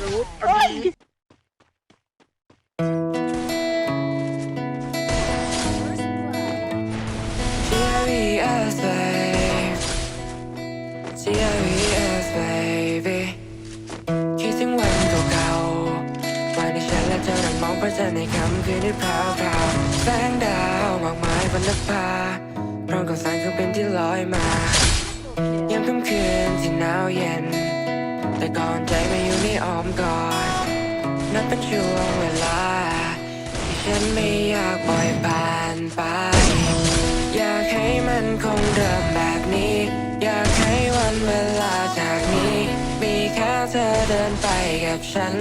เฮ้ย Serious babe Serious baby คิดถึงวันเก่าๆวันฉันและเธอนั่งมองพระจันทร์ในค่ำคืนที่พราวพราวแสงดาวมากมายบนนภาพร้อมกับแสงเครื่องบินที่ลอยมายามค่ำคืนที่หนาวเย็น แต่ก่อน อ้อมกอดนับเป็นช่วงเวลาที่ฉันไม่อยากปล่อยผ่านไป อยากให้มันคงเดิมแบบนี้ อยากให้วันเวลาจากนี้ มีแค่เธอเดินไปกับฉัน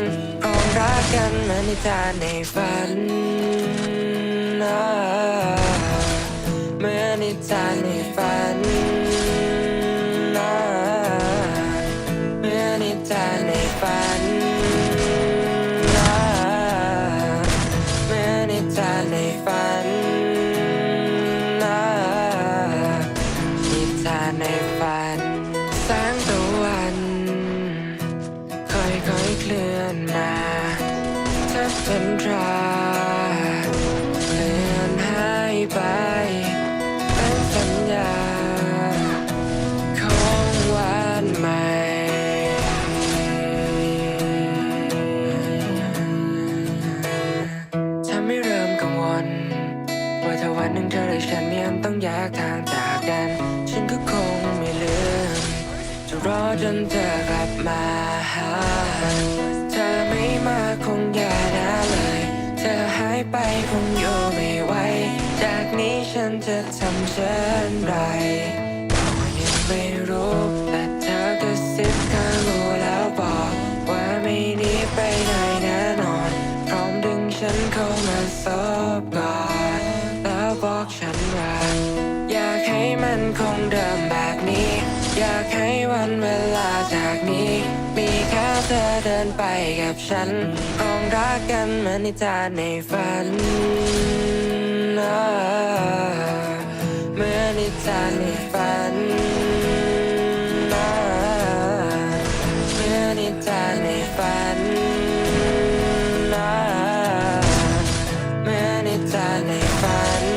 คงรักกันเหมือนนิทานในฝันอ่า เธอเป็นตราเลื่อนหายไปเป็นสัญญาของวันใหม่ทำให้เริ่มกังวลว่าถ้าวันหนึ่งเธอและฉันมีอันต้องแยกทางจากกัน ฉันก็คงไม่ลืม รอจนเธอกลับมาหาเธอไม่มาคงอย่านะเลย เธอหายไปคงอยู่ไม่ไหวจากนี้ฉันจะทำเช่นไรยังไม่รู้แต่เธอกระซิบข้างหูแล้วบอก ว่าไม่หนีไปไหนแน่นอน พร้อมดึงฉันเข้ามาซบกอดแล้วบอกฉันว่าอยากให้มันคงเดิมแบบ อยากให้วันเวลาจากนี้ มีแค่เธอเดินไปกับฉันคงรักกันเหมือนนิทานในฝันเหมือนนิทานในฝันเหมือนนิทานในฝันเหมือนนิทานในฝัน